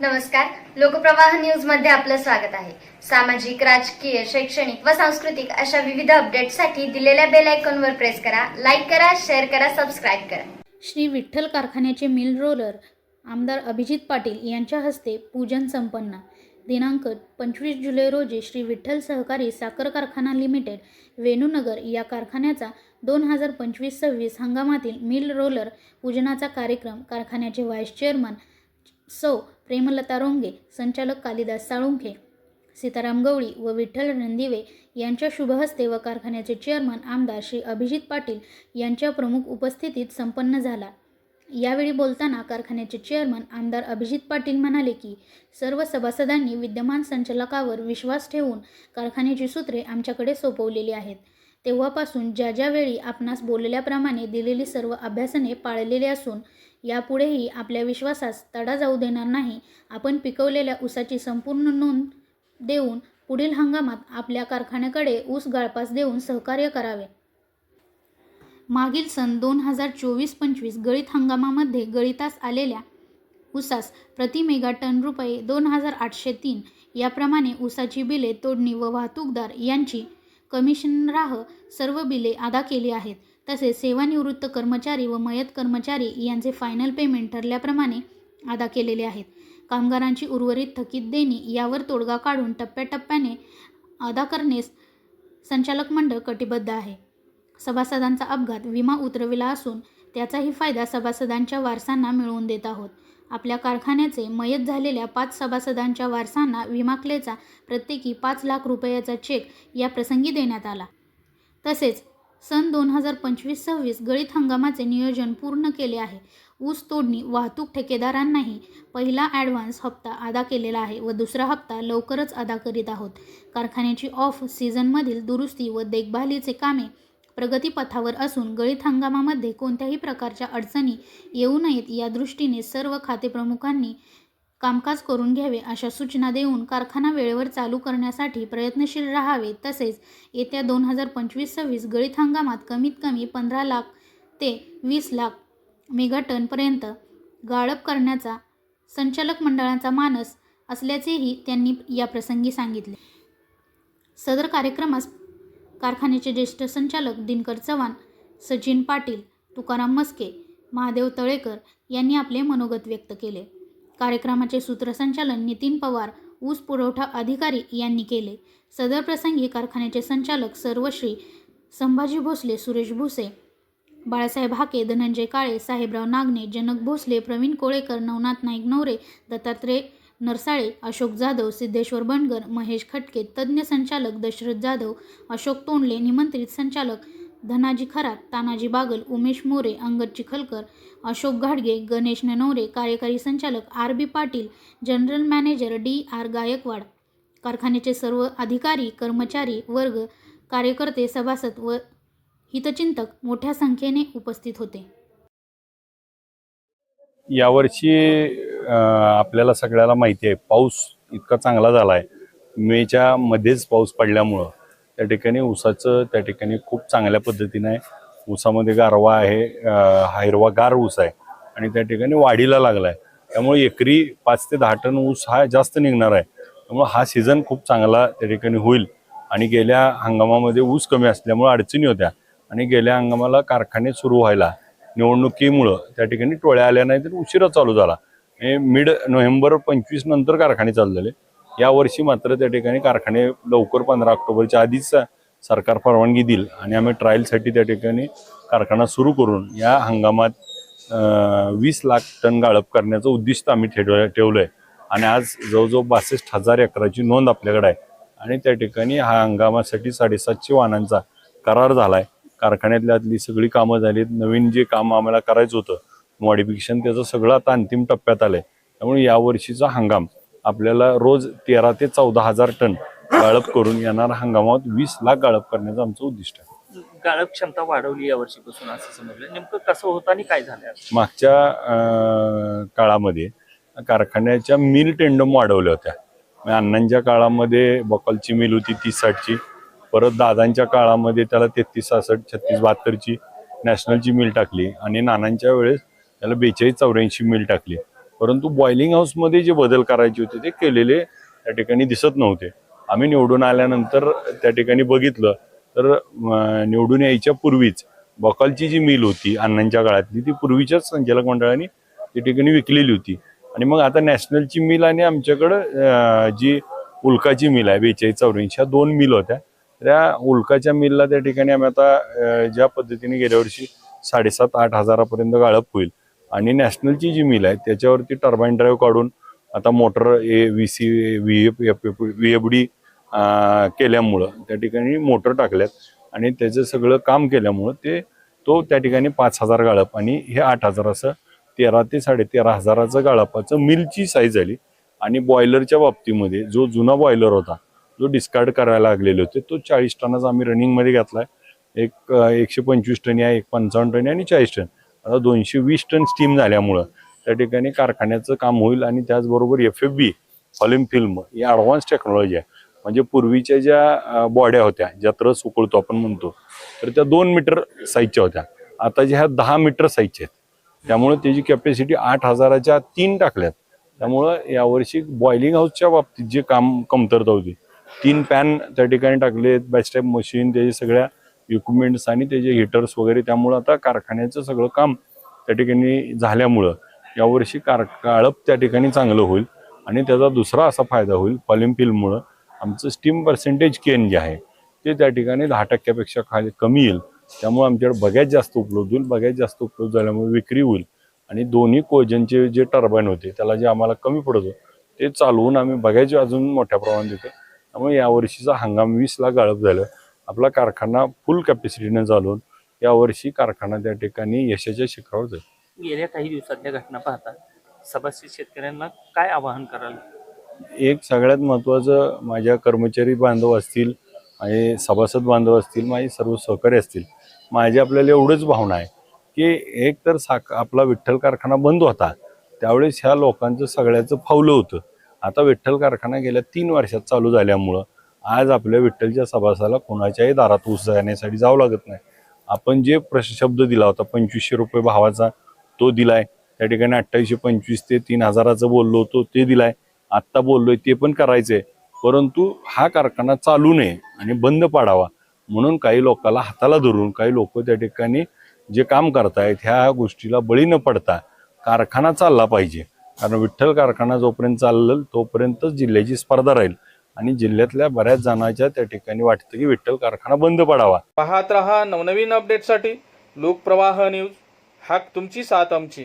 नमस्कार. लोकप्रवाह न्यूजमध्ये आपलं स्वागत आहे. सामाजिक राजकीय शैक्षणिक व सांस्कृतिक अशा विविध अपडेटसाठी दिलेल्या बेल आयकॉनवर प्रेस करा लाईक करा शेअर करा सबस्क्राईब करा. श्री विठ्ठल कारखान्याचे मिल रोलर आमदार अभिजित पाटील यांच्या हस्ते पूजन संपन्न. दिनांक पंचवीस जुलै रोजी श्री विठ्ठल सहकारी साखर कारखाना लिमिटेड वेणूनगर या कारखान्याचा दोन हजार पंचवीस सव्वीस हंगामातील मिल रोलर पूजनाचा कार्यक्रम कारखान्याचे व्हाईस चेअरमन सौ प्रेमलता रोंगे संचालक कालिदास साळुंखे सीताराम गवळी व विठ्ठल रणदिवे यांच्या शुभहस्ते व कारखान्याचे चेअरमन आमदार श्री अभिजित पाटील यांच्या प्रमुख उपस्थितीत संपन्न झाला. यावेळी बोलताना कारखान्याचे चेअरमन आमदार अभिजित पाटील म्हणाले की सर्व सभासदांनी विद्यमान संचालकावर विश्वास ठेवून कारखान्याची सूत्रे आमच्याकडे सोपवलेली आहेत. तेव्हापासून ज्या ज्यावेळी आपणास बोलल्याप्रमाणे दिलेली सर्व अभ्यासने पाळलेली असून यापुढेही आपल्या विश्वासास तडा जाऊ देणार नाही. आपण पिकवलेल्या ऊसाची संपूर्ण नोंद देऊन पुढील हंगामात आपल्या कारखान्याकडे ऊस गाळपास देऊन सहकार्य करावे. मागील सन दोन हजार चोवीस पंचवीस गळीत हंगामामध्ये गळीतास आलेल्या ऊसास प्रति मेगा टन रुपये दोन हजार आठशे तीन याप्रमाणे ऊसाची बिले तोडणी व वाहतूकदार यांची कमिशनराह सर्व बिले अदा केली आहेत. तसेच सेवानिवृत्त कर्मचारी व मयत कर्मचारी यांचे फायनल पेमेंट ठरल्याप्रमाणे अदा केलेले आहेत. कामगारांची उर्वरित थकीत देणी यावर तोडगा काढून टप्प्याटप्प्याने अदा करण्यास संचालक मंडळ कटिबद्ध आहे. सभासदांचा अपघात विमा उतरविला असून त्याचाही फायदा सभासदांच्या वारसांना मिळवून देत आहोत. आपल्या कारखान्याचे मयत झालेल्या पाच सभासदांच्या वारसांना विमाकलेचा प्रत्येकी पाच लाख रुपयाचा चेक या प्रसंगी देण्यात आला. तसेच सन दोन हजार पंचवीस सव्वीस गळीत हंगामाचे नियोजन पूर्ण केले आहे. ऊस तोडणी वाहतूक ठेकेदारांनाही पहिला ॲडव्हान्स हप्ता अदा केलेला आहे व दुसरा हप्ता लवकरच अदा करीत आहोत. कारखान्याची ऑफ सीझनमधील दुरुस्ती व देखभालीचे कामे प्रगतीपथावर असून गळीत हंगामामध्ये कोणत्याही प्रकारच्या अडचणी येऊ नयेत या दृष्टीने सर्व खातेप्रमुखांनी कामकाज करून घ्यावे अशा सूचना देऊन कारखाना वेळेवर चालू करण्यासाठी प्रयत्नशील राहावे. तसेच येत्या दोन हजार पंचवीस सव्वीस गळीत हंगामात कमीत कमी पंधरा लाख ते वीस लाख मेगाटनपर्यंत गाळप करण्याचा संचालक मंडळाचा मानस असल्याचेही त्यांनी या प्रसंगी सांगितले. सदर कार्यक्रमास कारखान्याचे ज्येष्ठ संचालक दिनकर चव्हाण सचिन पाटील तुकाराम मस्के महादेव तळेकर यांनी आपले मनोगत व्यक्त केले. कार्यक्रमाचे सूत्रसंचालन नितीन पवार ऊस पुरवठा अधिकारी यांनी केले. सदर प्रसंगी कारखान्याचे संचालक सर्वश्री संभाजी भोसले सुरेश भुसे बाळासाहेब हाके धनंजय काळे साहेबराव नागने जनक भोसले प्रवीण कोळेकर नवनाथ नाईक नवरे दत्तात्रय नरसाळे अशोक जाधव सिद्धेश्वर बनगर महेश खटके तज्ज्ञ संचालक दशरथ जाधव अशोक तोंडले निमंत्रित संचालक धनाजी खरात तानाजी बागल उमेश मोरे अंगद चिखलकर अशोक घाडगे गणेश ननवरे कार्यकारी संचालक R B Patil general manager D R Gaikwad कारखान्याचे सर्व अधिकारी कर्मचारी वर्ग कार्यकर्ते सभासद व हितचिंतक मोठ्या संख्येने उपस्थित होते. यावर्षी आपल्याला सगळ्याला माहिती आहे पाऊस इतका चांगला झाला आहे मेच्या मध्येच पाऊस पडल्यामुळं. त्या ठिकाणी ऊसाचं त्या ठिकाणी खूप चांगल्या पद्धतीनं आहे. ऊसामध्ये गारवा आहे हिरवा गार ऊस आहे आणि त्या ठिकाणी वाढीला लागला आहे त्यामुळे एकरी पाच ते दहा टन ऊस हा जास्त निघणार आहे. त्यामुळे हा सीझन खूप चांगला त्या ठिकाणी होईल. आणि गेल्या हंगामामध्ये ऊस कमी असल्यामुळे अडचणी होत्या. आणि गेल्या हंगामाला कारखाने सुरू व्हायला निवडणुकीमुळं त्या ठिकाणी टोळ्या आल्या नाही तर उशिरा चालू झाला. हे मिड नोव्हेंबर पंचवीस नंतर कारखाने चालू झाले यावर्षी मात्र त्या ठिकाणी कारखाने लवकर पंधरा ऑक्टोबरच्या आधीच सरकार परवानगी देईल आणि आम्ही ट्रायलसाठी त्या ठिकाणी कारखाना सुरू करून या हंगामात वीस लाख टन गाळप करण्याचं उद्दिष्ट आम्ही ठेव ठेवलं आहे आणि आज जवळजवळ बासष्ट हजार एकराची नोंद आपल्याकडे आहे. आणि त्या ठिकाणी हा हंगामासाठी साडेसातशे वाहनांचा करार झाला आहे कारखान्यातल्यातली सगळी कामं झालीत. नवीन जे काम आम्हाला करायचं होतं मॉडिफिकेशन त्याचं सगळं आता अंतिम टप्प्यात आलं आहे त्यामुळे यावर्षीचा हंगाम आपल्याला रोज तेरा ते चौदा हजार टन गाळप करून येणारा हंगामात वीस लाख गाळप करण्याचं आमचं उद्दिष्ट आहे. गाळप क्षमता वाढवली या वर्षीपासून असं समजलं. नेमकं कसं होतं आणि काय झालं? मागच्या काळामध्ये कारखान्याच्या मिल टेंडम वाढवल्या होत्या. म्हणजे अण्णांच्या काळामध्ये बकलची मिल होती तीस साठची. परत दादांच्या काळामध्ये त्याला तेहतीस सहासष्ट छत्तीस बहात्तरची नॅशनलची मिल टाकली. आणि नानांच्या वेळेस त्याला बेचाळीस चौऱ्याऐंशी मिल टाकली. परंतु बॉइलिंग हाऊसमध्ये जे बदल करायचे होते ते केलेले त्या ठिकाणी दिसत नव्हते. आम्ही निवडून आल्यानंतर त्या ठिकाणी बघितलं तर निवडून यायच्या पूर्वीच बकालची जी मिल होती अण्णांच्या काळातली ती पूर्वीच्याच संचालक मंडळाने त्या ठिकाणी विकलेली होती. आणि मग आता नॅशनलची मिल आणि आमच्याकडं जी उल्काची मिल आहे बेचाळीस चौऱ्याऐंशी ह्या दोन मिल होत्या. त्या उल्काच्या मिलला त्या ठिकाणी आम्ही आता ज्या पद्धतीने गेल्या वर्षी साडेसात आठ हजारापर्यंत गाळप होईल. आणि नॅशनलची जी मिल आहे त्याच्यावरती टर्बाईन ड्राईव्ह काढून आता motor A V C V F F V F D केल्यामुळं त्या ठिकाणी मोटर टाकल्यात. आणि त्याचं सगळं काम केल्यामुळं ते तो त्या ठिकाणी पाच हजार गाळप आणि हे आठ हजार असं तेरा ते साडेतेरा हजाराचं गाळपाचं मिलची साईज झाली आणि बॉयलरच्या बाबतीमध्ये जो जुना बॉयलर होता जो डिस्कार्ड करायला लागलेले होते तो चाळीस टनाचा आम्ही रनिंगमध्ये घातलाय. एक एकशे पंचवीस टन आहे एक पंचावन्न टन आणि चाळीस टन. आता दोनशे वीस टन स्टीम झाल्यामुळं त्या ठिकाणी कारखान्याचं काम होईल आणि त्याचबरोबर एफ एफ बी फॉलिम फिल्म ही ॲडव्हान्स टेक्नॉलॉजी आहे. म्हणजे पूर्वीच्या ज्या बॉड्या होत्या ज्या रस उकळतो आपण म्हणतो तर त्या दोन मीटर साईजच्या होत्या. आता ज्या ह्या दहा मीटर साईजच्या आहेत त्यामुळे त्याची कॅपॅसिटी आठ हजाराच्या तीन टाकल्यात. त्यामुळं यावर्षी बॉइलिंग हाऊसच्या बाबतीत जे काम कमतरता होती तीन पॅन त्या ठिकाणी टाकले बॅस्टॅप मशीन त्याची सगळ्या इक्विपमेंट्स आणि त्याचे हिटर्स वगैरे त्यामुळं आता कारखान्याचं सगळं काम त्या ठिकाणी झाल्यामुळं यावर्षी कार काळप त्या ठिकाणी चांगलं होईल आणि त्याचा दुसरा असा फायदा होईल पॉलिम फिल्ममुळं आमचं स्टीम पर्सेंटेज केन जे आहे ते त्या ठिकाणी दहा टक्क्यापेक्षा खाली कमी येईल. त्यामुळे आमच्याकडे बघ्यात जास्त उपलब्ध होईल बघ्यात जास्त उपलब्ध झाल्यामुळे विक्री होईल. आणि दोन्ही कोजनचे जे टर्बाईन होते त्याला जे आम्हाला कमी पडतो ते चालवून आम्ही बघायचे अजून मोठ्या प्रमाणात देतो त्यामुळे यावर्षीचा हंगाम वीसला गाळप झालं. आपला कारखाना फुल कॅपॅसिटीने चालवून यावर्षी कारखाना त्या ठिकाणी यशाच्या शिखरावर जाईल. गेल्या काही दिवसातल्या घटना पाहता सभासद शेतकऱ्यांना काय आवाहन कराल? एक सगळ्यात महत्त्वाचं माझ्या कर्मचारी बांधव असतील आणि सभासद बांधव असतील माझे सर्व सहकारी असतील माझी आपल्याला एवढंच भावना आहे की एक तर साक आपला विठ्ठल कारखाना बंद होता त्यावेळेस ह्या लोकांचं सगळ्याचं फावलं होतं. आता विठ्ठल कारखाना गेल्या तीन वर्षात चालू झाल्यामुळं आज आपल्या विठ्ठलच्या सभासाला कोणाच्याही दारात ऊस जाण्यासाठी जावं लागत नाही. आपण जे प्रश शब्द दिला होता पंचवीसशे रुपये भावाचा तो दिलाय. त्या ठिकाणी अठ्ठावीसशे पंचवीस ते तीन हजाराचं बोललो होतो ते दिलाय. आत्ता बोललोय ते पण करायचंय. परंतु हा कारखाना चालू नये आणि बंद पाडावा म्हणून काही लोकांना हाताला धरून काही लोक त्या ठिकाणी जे काम करतायत ह्या गोष्टीला बळी न पडता कारखाना चालला पाहिजे. कारण विठ्ठल कारखाना जोपर्यंत चालल तोपर्यंतच जिल्ह्याची स्पर्धा राहील. आणि जिल्ह्यातल्या बऱ्याच जणांच्या त्या ठिकाणी वाटतं की विठ्ठल कारखाना बंद पडावा. पाहत रहा नवनवीन अपडेटसाठी लोकप्रवाह न्यूज हाक तुमची साथ आमची.